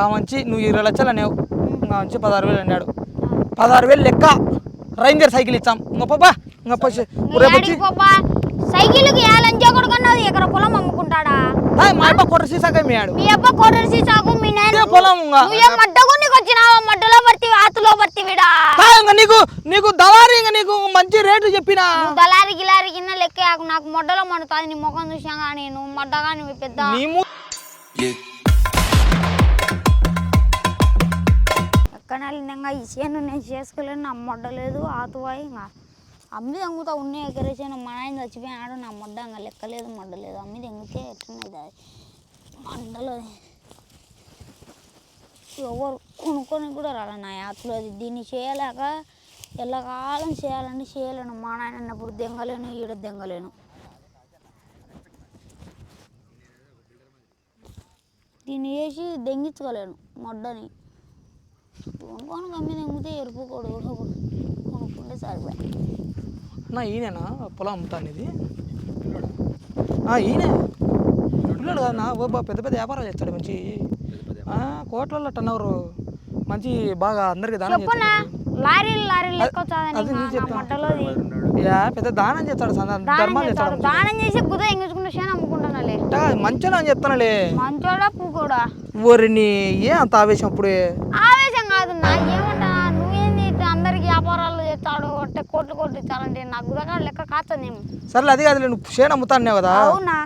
ఆ మంచి నువ్వు ఇరవై లక్షలు అనేవు ఇంకా మంచి పదహారు వేలు అన్నాడు. పదహారు వేలు లెక్క. రైంజర్ సైకిల్ ఇచ్చాం. ఇంకా పాపా ఇంకా రేపు వచ్చి కొడుకున్నది ఎకర పొలం అమ్ముకుంటాడా? మా అప్ప కొట్ట సీసాగా మేయాడు మీ అబ్బ కోటర్సి సాగు మీ నాయన పొలం నువ్వేం మడ్డకు నీకు వచ్చినావా? మడ్డలో పడితే ఆతులో పడితే విడా. నీకు నీకు దళారి ఇంకా నీకు మంచి రేటు చెప్పినా. దళారి గిలారి కింద లెక్క. నాకు మొడ్డలో మండుతుంది. నీ ముఖం చూసినా కానీ నువ్వు మడ్డగా నువ్వు పెద్ద. నీ ము- ఇంకా ఈ చేను నేను చేసుకోలేను నా ఆతువాయి ఇంకా. అమ్మి తెంగుతా ఉన్నాయి ఎగరేసాను మా ఆయన చచ్చిపోయాడు నా మొడ్డ ఇంకా లెక్కలేదు మొడ్డలేదు అమ్మి తెంగితే ఎట్లున్నది అది? మండలో ఎవరు కొనుక్కొని కూడా రాలే నా యాత్రలో అది. దీన్ని చేయలేక ఎల్లకాలం చేయాలని చేయలేను. మా నాయన అన్నప్పుడు దెంగలేను ఈడ దెంగలేను. దీన్ని వేసి దెంగించుకోలేను మొడ్డని. కొనుక్కొని గమ్మి దెంగితే ఎరుపు కొడు కొనుక్కుంటే సరిపోయి. నా ఈయనేనా? పొలం అమ్ముతాను ఇది ఆ, ఈయనే? పిల్లడు కదా ఓ బా పెద్ద పెద్ద వ్యాపారాలు చేస్తాడు మంచి. ఆ, కోట్లలో టర్న్ ఓవర్. మంచి బాగా అందరికి దానం లారీలు లారీలు అది నేను చెప్తాను. యా పెద్ద దానం చేస్తాడు ధర్మాలు చేస్తాడు. దానం చేసి గుద ఎంగించుకుంటే చేను అమ్ముకుంటానులే. మంచిగా అని చెప్తానులే. మంచోడా పూకోడా ఓరిని ఏ అంత ఆవేశం అప్పుడే? ఆవేశం కాదు నా ఏమంటా నువ్వేంది ఇట్లా అందరికి వ్యాపారాలు చేస్తాడు అంటే కోట్లు కోట్లు ఇచ్చారంటే నాకు గుదగా లెక్క కాచనేమో సర్లే అది కాదులే నువ్వు షేన్ అమ్ముతాన్నావు కదా? అవునా?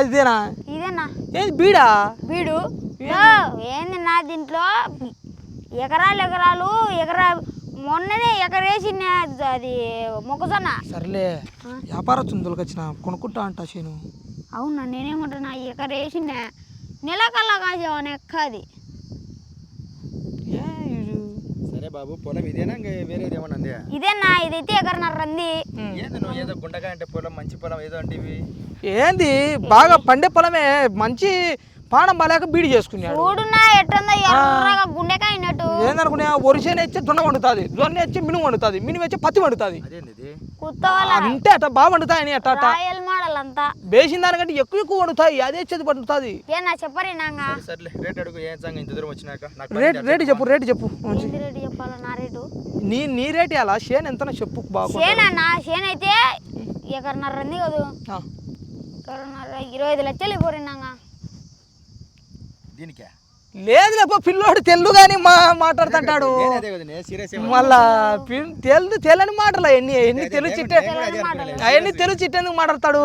ఇదేనా? ఇదేనా? ఏది బీడా? వీడు ఓ, ఏంది నా దీంట్లో? ఎకరాలు ఎకరాలు ఎకరా మొన్ననే ఎకరేసి అది మొక్కజొన్న. సర్లే వ్యాపారం చుందులకు వచ్చిన కొనుక్కుంటా అంట షేను. అవునా నేనేమంటున్నా ఎకరేసిన నెలకల్లా కాసేవని ఎక్కది ఏ ఇది? సరే బాబు పొలం ఇదేనా ఇంకా వేరేది ఏమన్నా ఉందా ఇదేనా? ఇదైతే ఎకరన్నర రంది ఉమ్. ఏంది నువ్వు ఏదో గుండగా అంటే పొలం మంచి పొలం ఏదో అంటే ఇవి ఏంది? బాగా పండే పొలమే మంచి పానం బాలేక బీడి చేసుకున్నాడు. చూడున్నా ఎట్టుందో ఎర్రగా గుండెకాయ వచ్చి దొండ వండుతుంది. జొన్న వచ్చి మినుము వండుతుంది. మినుము వచ్చి పత్తి వండుతుంది. అంతే అట్ట బాగా వండుతాయని అట్ట అట్ట. రాయల్ మోడల్ అంతా వేసిన దానికంటే ఎక్కువ ఎక్కువ వండుతాయి. అదే వచ్చేది పండుతుంది ఏనా సరే సర్లే. రేట్ అడుగు ఏం సంగ ఇంత దూరం వచ్చినాక? నాకు రేట్ రేటు చెప్పు రేటు చెప్పు. రేటు చెప్పాలా నా రేటు? నీ నీ రేట్ అలా షేన్ ఎంతనో చెప్పు బాగా షేన్ అయితే ఎకరన్నర రంది కదూ. ఎకరన్నర ఇరవై ఐదు లక్షలు ఇవ్వరినాగా దీనికే? లేదు లేపో పిల్లోడు తెల్లు కానీ మా మాట్లాడుతుంటాడు. మళ్ళా తెల్లు తెల్లని మాటలు ఎన్ని ఎన్ని తెలుగు చిట్టే అవన్నీ తెలుగు చిట్టేందుకు మాట్లాడతాడు?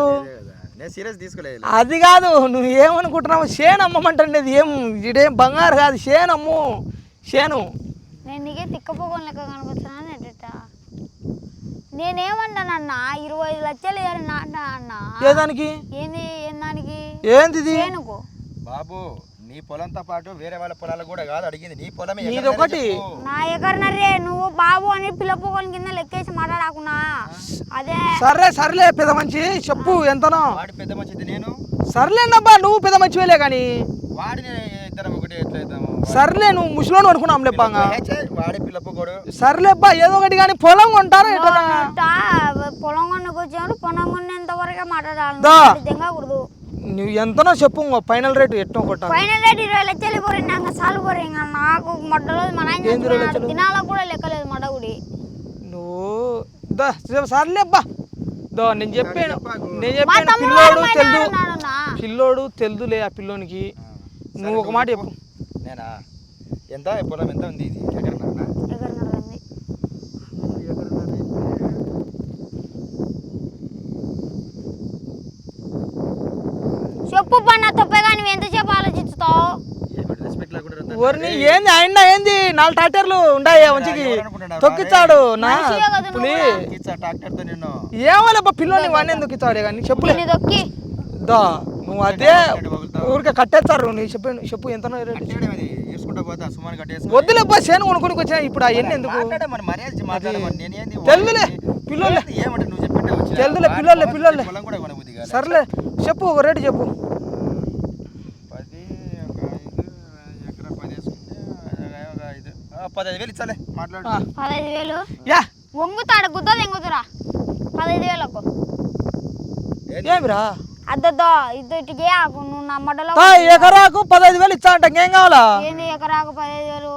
నేను సీరియస్ తీసుకోలేదు. అది కాదు నువ్వు ఏమనుకుంటున్నావు షేన్ అమ్మమంటుండేది ఏం ఇదేం బంగారు కాదు షేన్ అమ్ము షేను. నేనేమంటానన్నా ఇరవై ఐదు లక్షలు అన్న? ఏ దానికి? ఏంది ఏం దానికి? ఏంది బాబు నీ పొలంతో పాటు వేరే వాళ్ళ పొలాలు కూడా కాదు అడిగింది. నీ పొలమే ఒకటి. నా ఎకరనర్రే నువ్వు బాబు అని పిల్లపోగొని కింద లెక్కేసి మాట్లాడాకున్నా. అదే. సర్లే సర్లే పెద్ద మంచి చెప్పు ఎంతనో. వాడి పెద్ద మంచిది నేను? సర్లేనబ్బా నువ్వు పెద్ద మంచివేలే కానీ. వాడిని ఇద్దరం ఒకటి ఎట్లా అవుతాము సర్లే నువ్వు ముసలోని అనుకున్నాం లేపాంగా వాడే పిల్లప్పగోడు సర్లేబ్బా ఏదో ఒకటి కానీ పొలం కొంటారా ఎట్లా పొలం కొనుక్కు వచ్చాడు పొలం కొనేంత వరకే మాట్లాడాలి. దా. నువ్వు ఎంతనో చెప్పు ఫైనల్ రేటు ఎట్టో కొట్టాలి. ఫైనల్ రేట్ ఇరవై లక్షలు పోరింది సాలు పోరింది నాకు మొట్టలో మన? దినాలకు కూడా లెక్కలేదు మడగుడి. నువ్వు దా సర్లేబ్బా దో నేను చెప్పాను. నేను చెప్పాను పిల్లోడు తెలుదు. పిల్లోడు తెలుదులే ఆ పిల్లోనికి. నువ్వు ఒక మాట చెప్పు. నేనా? ఎంత పొలం ఎంత ఉంది ఇది ఎకరన్నరనా? ఎకరన్నర ఉంది. చెప్పు పన్న తప్పే కానీ నువ్వు ఎంతసేపు ఆలోచిస్తావు ఏమిటి రెస్పెక్ట్ లేకుండా ఉందా? ఓర్ని ఏంది ఆయన ఏంది? నాలుగు ట్రాక్టర్లు ఉండాయి మంచికి? తొక్కిచ్చాడు నా పులి. ఏమోలేబ్బా పిల్లోని వాడిని ఎందుకు ఇచ్చాడే కానీ చెప్పులే దా నువ్వు అదే ఊరికే కట్టేస్తారు నీ చెప్పు చెప్పు ఎంతనో రేటు? కట్టేయడం అది వేసుకుంటా పోతా సుమారు కట్టేసి వద్దులేబ్బా చేను కొనుక్కొని వచ్చా ఇప్పుడు అవన్నీ ఎందుకు? తెలుదులే, పిల్లోలే. తెలుదులే, పిల్లోలే, పొలం పిల్లోలే. సర్లే చెప్పు ఒక రేటు చెప్పు పది ఒక ఐదు ఎకరా పది వేసుకుంటే ఒక- ఒక ఐదు ఆ, పదహైదు వేలు ఇచ్చాలే మాట్లాడు. పదహైదు వేలు? యా. వంగుతాడు గుద్ద తెంగుతురా పదహైదు వేలకు? ఏమిరా? అద్దద్దో ఇద్దరికి ఆకు నువ్వు నా మడ్డలో తా ఎకరాకు పదహైదు వేలు ఇచ్చా అంట ఇంకేం కావాలా? ఏంది ఎకరాకు పదహైదు వేలు?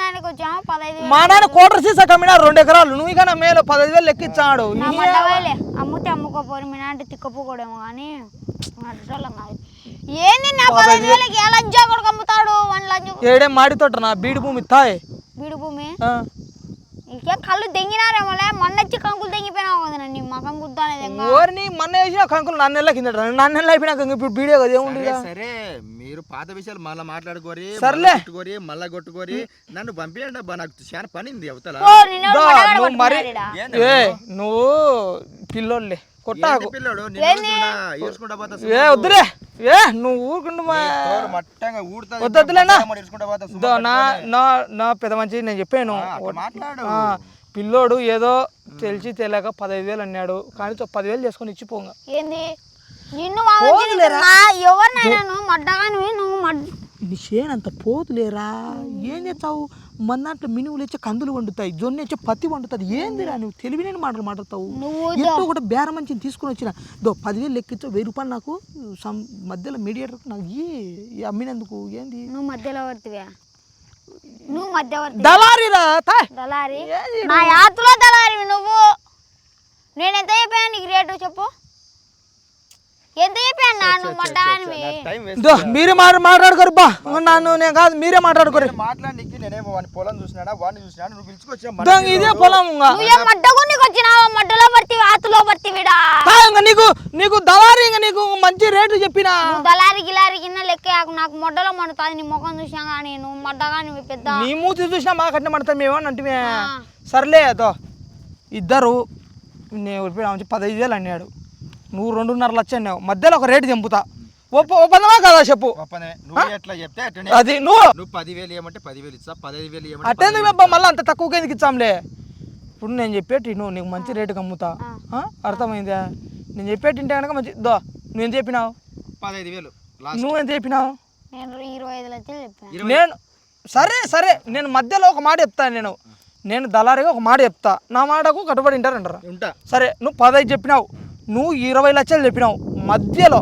దానికి వచ్చావు పదహైదు వేలు. మా నాన్న కోటర్ సీసా కమ్మినాడు రెండు ఎకరాలు. నువ్వు ఇక మేలు పదహైదు వేలు లెక్కిచ్చాడు నా మడ్డవేలే అమ్ముతే అమ్ముకోపోరు మీ నాంటి తిక్కపోకూడేమో కానీ ఏంది నా పదహైదు వేలకి ఏ లంచా కొడుకు అమ్ముతాడు? వన్ లంచ్ ఏడేం మాడి తోట నా బీడి భూమి తాయ్. వీడు భూమి. ఇంకేం కళ్ళు దెంగినారేమోలే మొన్నొచ్చి కంకులు దెంగిపోయినావు కదా నన్ను మకం గుద్దానే దెంగ. ఓరిని మొన్న వేసిన కంకులు నాన్న నెలల కింద నాన్న నెలలు అయిపోయినాక ఇంక ఇప్పుడు బీడియో కదా ఏముంది సరే, మీరు పాత విషయాలు మళ్ళీ మాట్లాడుకోరి సర్లే. కొట్టుకోరి మళ్ళా కొట్టుకోరి నన్ను పంపించండి అబ్బా నాకు చాలా పని ఉంది అవతల. మరి నువ్వు పిల్లోళ్ళే. కొట్టాకు ఏ వద్దురే. ఏ నువ్వు వద్దు, వద్దులేనా? నా. నా నా పెద్ద మంచి నేను చెప్పాను. పిల్లోడు ఏదో తెలిసి తెలియక పదహైదు వేలు అన్నాడు. కానీ పదివేలు చేసుకొని ఇచ్చిపోగా. ఏంది? నిన్ను ఎవరినైనా నువ్వు నువ్వు మడ్ చేనంత పోతులేరా ఏం చేస్తావు? మన దాంట్లో మినువులు వచ్చి కందులు వండుతాయి జొన్న వచ్చి పత్తి వండుతుంది. ఏందిరా నువ్వు తెలివిలేని మాటలు మాట్లాడతావు? నువ్వు ఎంతో కూడా బేరం మంచి తీసుకుని వచ్చిన. దో పదివేలు లెక్కించు వెయ్యి రూపాయలు నాకు సమ్ మధ్యలో మీడియేటర్ నాకు ఈ అమ్మినందుకు. ఏంది? నువ్వు మధ్యలో వర్తివా నువ్వు మధ్యవర్తి దళారీరా దళారి? నా యాత్రలో దళారి నువ్వు. నేను ఎంత చెప్పాను నీకు రేటు చెప్పు. ఎంత చెప్పాను మీరే మాట మాట్లాడుకోరు బా. నన్ను నేను కాదు మీరే మాట్లాడుకోరు. నేనేమో వాని పొలం చూసినాడా వాడిని చూసినాడు నువ్వు పిలుచుకొచ్చా దో, ఇదే పొలం ఇంకా. నువ్వేం మడ్డగుండికి వచ్చినావా? మడ్డలో పడితే ఆతులో పడితే విడా. తా, ఇంకా నీకు నీకు దళారీ ఇంకా నీకు మంచి రేటు చెప్పినా. దళారి గిలారి కింద లెక్క నాకు మొడ్డలో మండుతుంది నీ ముఖం చూసినా కానీ నువ్వు మడ్డగా నువ్వు పెద్ద. నీ మూతి చూసినా మా కట్టిన పడతాం మేమని అంటే సర్లే దో ఇద్దరు నేను పదహైదు వేలు అన్నాడు. నువ్వు రెండున్నర లక్ష అన్నావు. మధ్యలో ఒక రేటు చంపుతా ఒప్ప ఒప్పందమా కదా చెప్పు? ఒప్పనే నువ్వు ఎట్లా చెప్తే అట్టనే అది నువ్వు. పదివేలు పదివేలు వేలు మళ్ళీ అంత తక్కువకి ఎందుకు ఇచ్చాంలే? ఇప్పుడు నేను చెప్పేటి నువ్వు నీకు మంచి రేటుకి అమ్ముతా ఆ? అర్థమైందా? నేను చెప్పేటి ఇంటే కనుక మంచి దో నువ్వేం చెప్పినావు? పదహైదు వేలు నువ్వేం చెప్పినావు? నేను ఇరవై ఐదు లక్షలు చెప్పాను. నేను సరే సరే. నేను మధ్యలో ఒక మాట చెప్తాను నేను. నేను దళారిగా ఒక మాట చెప్తా. నా మాటకు కట్టుబడి ఉంటారంటారా? ఉంటా. సరే నువ్వు పదహైదు చెప్పినావు. నువ్వు ఇరవై లక్షలు చెప్పినావు. మధ్యలో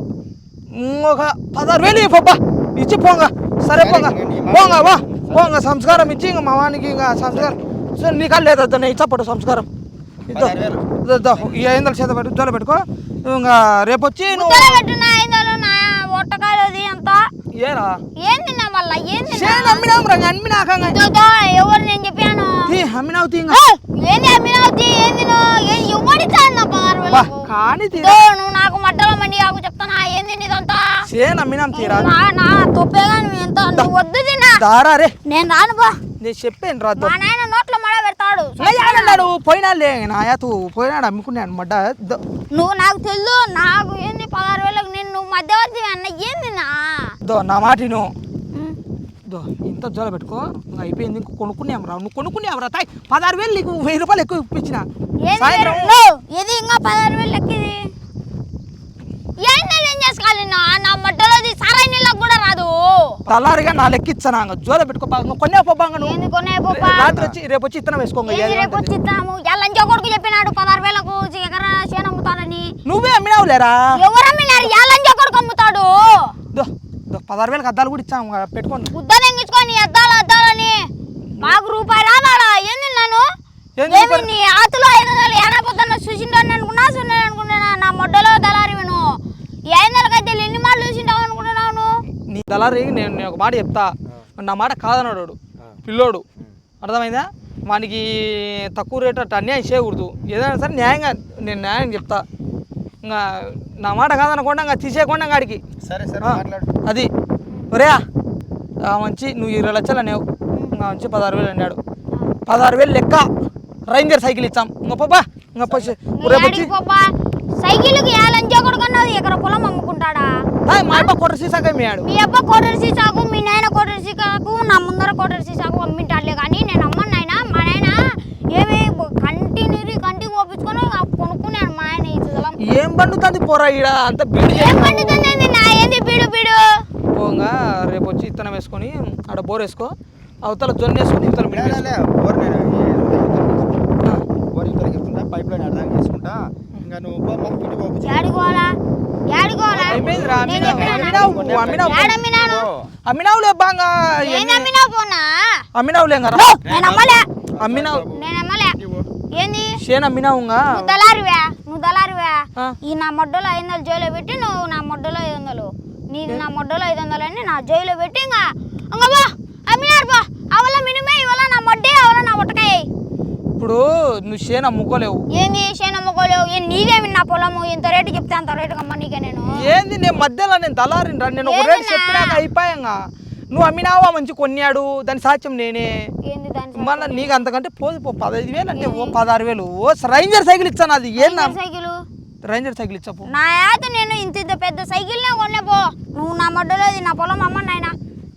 ఇంకొక పదహారు వేలు ఇవ్వబ్బా ఇచ్చి పోంగా. సరే పోంగా. పోంగా వా. పోంగా సంస్కారం ఇచ్చి ఇంకా మా వానికి ఇంకా సంస్కారం. సరే నీ కాదు లేదు నేను ఇచ్చపడు సంస్కారం. ఐదు వందల చేత పెట్టు జోలో పెట్టుకో. ఇంకా రేపు వచ్చి నువ్వు ఏంది నా వల్ల ఏంది అమ్మినాం రంగ దో, ఎవరు నేను చెప్పాను? తీ, అమ్మినావు తీ ఏంది అమ్మినావుతి ఏంది నువ్వు? ఏం కానీ తీ. నువ్వు నాకు మట్టల మండి ఆకు చెప్తానా? ఏంది నీదంతా? చేను అమ్మినాం తీరా నా నా తొప్పేగా నువ్వు ఎంత? నువ్వు వద్దు తిన్నా. దారా రే. నేను రాను బా నేను చెప్పాను రాదు మా నాయన నోట్లో మడ పెడతాడు. అన్నాడు పోయినాలే నాయతు పోయినాడు అమ్ముకున్నాడు మడ్డ నువ్వు నాకు తెలుసు నాకు ఏంది పదహారు వేలకు నేను నువ్వు మధ్యవర్తి అన్న ఏంది నా? దో నా ఉమ్. దో ఇంత జోల పెట్టుకో. అయిపోయింది ఇంకో కొనుక్కున్నాం రా నువ్వు కొనుక్కున్నావు రా తాయ్? పదహారు వేలు నీకు వెయ్యి రూపాయలు ఎక్కువ ఇప్పించిన. ఇది ఇంకా పదహారు వేలు లెక్కిది ఏం చేసుకోవాలి నా? నా మట్టలోది సారాయి నీళ్ళకి కూడా రాదు. తలారిగా నా లెక్క ఇచ్చాను? జోల పెట్టుకో బాగా ఇంకా కొనే నువ్వు. ఏంది కొనే రాత్రి వచ్చి రేపు వచ్చి ఇత్తనం వేసుకో ఇంకా ఏంది ఏది రేపు. వచ్చి ఎల్లంచో కొడుకు చెప్పినాడు పదహారు వేలకు ఎకరా చేను అమ్ముతాడని నువ్వే అమ్మినావు లేరా ఎవరు అమ్మినారు? ఎల్లంచో కొడుకు అమ్ముతాడు. పదహారు వేలకు అద్దాలు కూడా ఇచ్చాము పెట్టుకోండి గుద్ద తెంగించుకొని అద్దాలు అద్దాలని మాకు రూపాయి రాదాడా ఏంది నన్ను? ఏంది ఏమి నీ ఆతులో ఐదు వందలు ఏడపోతున్నా చూసిండని అనుకున్నా సున్నాను అనుకుంటున్నా నా మొడ్డలో దళారి విను ఈ ఐదు వందలకైతే ఎన్ని మాటలు చూసింటావు అనుకుంటున్నావు నువ్వు. నీ దళారి నేను నేను ఒక మాట చెప్తా. నా మాట కాదన్నాడు. పిల్లోడు. అర్థమైందా? వానికి తక్కువ రేట్ అట్ట అన్యాయం చేయకూడదు. ఏదైనా సరే న్యాయంగా నేను న్యాయం చెప్తా. ఇంకా నా మాట కాదనకుండా ఇంకా తీసేయకుండా గాడికి సరే సరే అది. ఒరేయా మంచి నువ్వు ఇరవై లక్షలు అనేవు. ఇంకా మంచి పదహారు వేలు అన్నాడు. పదహారు వేలు లెక్క. రైంజర్ సైకిల్ ఇచ్చాం. ఇంకా పాపా. ఇంకా రేపు వచ్చి ఎకర పొలం అమ్ముకుంటాడా? మా అబ్బా సీసాక మీ అబ్బ కోటరి సీసాకు మీ నాయన కోటరి సీసాకు నా ముందర కోటరి సీసాకు అమ్మింటాడులే కానీ నేను అమ్మను నాయన మా నాయన ఏమి కంటి నీరు కంటి పోపించుకొని కొనుక్కున్నాను మా తుదలం ఏం పండుతుంది పోరా ఈడ? అంత బీడి ఏం పండుతుంది? నా పోగా రేపు వచ్చి ఇత్తనం వేసుకొని ఆడ బోర్ వేసుకో అవతల జొన్న వేసుకొని ఇవతల బోర్ బోర్ పైప్ లైన్ ఇంకా నువ్వు అమ్మినావులే బాగా అమ్మినావులే అమ్మినావు. ఏంది? షేన్ అమ్మినావుగా దళారివా దళారివా. ఈ నా మొడ్డలో ఐదు వందలు జైల్లో పెట్టి నువ్వు నా మొడ్డలో ఐదు వందలు. నీది నా మొడ్డలో ఐదు వందలు అని నా జైల్లో పెట్టి ఇంకా ఇంకా బా అమ్మినారు బా అవల మినిమే ఇవాళ నా మొడ్డే అవల నా ఒట్టకాయ ఇప్పుడు నువ్వు షేన్ అమ్ముకోలేవు. ఏంది చేను అమ్ముకోలేవు? ఏ నీదేమి నా పొలము? ఇంత రేటు చెప్తే అంత రేటు అమ్మ నీకే నేను. ఏంది నేను మధ్యలో నేను దళారిని రా నేను ఒక రేటు? చెప్పినాక అయిపోయాంగా నువ్వు అమ్మినావా? మంచి కొన్నాడు. దాని సాక్ష్యం నేనే. ఏంది మళ్ళీ నీకు అంతకంటే పోదు పో పదహైదు వేలు అంటే ఓ పదహారు వేలు. ఓ రైంజర్ సైకిల్ ఇచ్చాను అది ఏం నా సైకిల్? రైంజర్ సైకిల్ ఇచ్చపో నా యాత నేను ఇంత ఇంత పెద్ద సైకిల్నే కొనే పో. నువ్వు నా మొడ్డలో నా పొలం అమ్మ నాయన.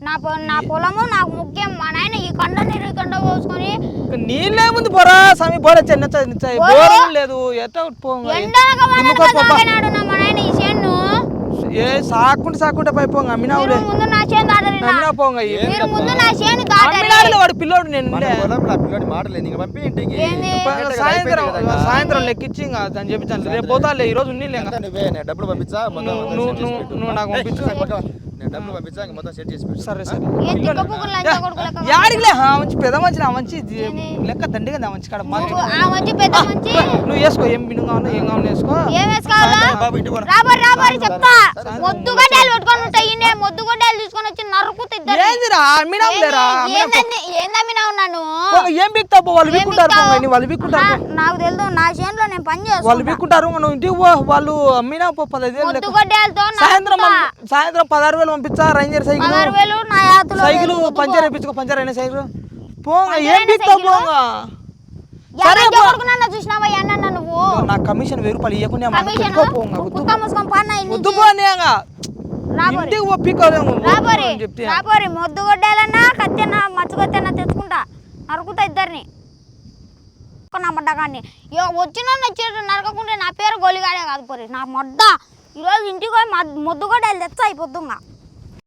నా నా పొలము నాకు ముఖ్యం. మా నాయన ఈ కండ నీరు కండ పోసుకొని నీళ్ళేముంది పోరా స్వామి పోరా చిన్న. బోరం లేదు. పోపా. తాగినాడు నా మా నాయన ఈ చేను. ఏ సాకుంటే సాకుంటే పైపోంగా అమ్మినావులే ముందు నా చేను దాటరినా అమ్మినా పోంగా మీరు ముందు నా చేను దాటరి అమ్మినాడులే వాడు పిల్లోడు నేను మన ఉండే. పొలంలో ఆ పిల్లోడి మాటలే నీకు పంపి ఇంటికి. సాయంత్రం. సాయంత్రం లెక్కించి ఇంకా దాన్ని చెప్పించాను రేపు పోతాలే ఈ రోజు ఉన్నీలే ఇంకా. ఎంత నువ్వే నేను డబ్బులు పంపించా? నువ్వు- నాకు పంపించు. ఇంక యాడికిలే ఆ మంచి పెద్ద మంచి ఆ మంచి? లెక్క దండిగా ఆ మంచి కాడ మంచి నువ్వు ఆ మంచి పెద్ద మంచి? నువ్వు వేసుకో ఏం బిన్ను కావాలో ఏం కావాలో వేసుకో. ఏం వేసుకోవాలా? బాబు ఇంటికి పోరా. రాబర్ రాబర్ చెప్తా. మొద్దుగడ్డలు పెట్టుకొని ఉంటాయి ఈయనే మొద్దుగడ్డలు తీసుకొని వచ్చి నరుకుతా ఇద్దరు ఏందిరా? ఏం బిక్తావు వాళ్ళు బిక్కుంటారు వాళ్ళు బిక్కుంటారు. నాకు తెలుసు నా చేనులో నేను పని వాళ్ళు బిక్కుంటారు నువ్వు ఇంటికి వాళ్ళు అమ్మినా పదహైదు సాయంత్రం సాయంత్రం పదహారు వేలు పంపించా రైంజర్ సైకిల్. సైకిల్ పంచర్ వేయించుకో పంచర్ అయిన సైకిల్. పోంగా ఏం బిక్తావు పోంగా? నా కమిషన్ వెయ్యి రూపాయలు ఇవ్వకుండా ఇంటికి ఒప్పికోలేము రాబోరి చెప్తే. మచ్చుకొత్తెన్నా తెచ్చుకుంటా. నరుకుతా ఇద్దరిని. నా మొడ్డగాన్ని. ఇక వచ్చిన వచ్చేట నరకకుంటే నా పేరు గోలిగాడే కాదు పోరి. నా మొడ్డ. ఈరోజు ఇంటికి పోయి మొద్దుగొడ్డలు తెచ్చా అయిపోతుంగా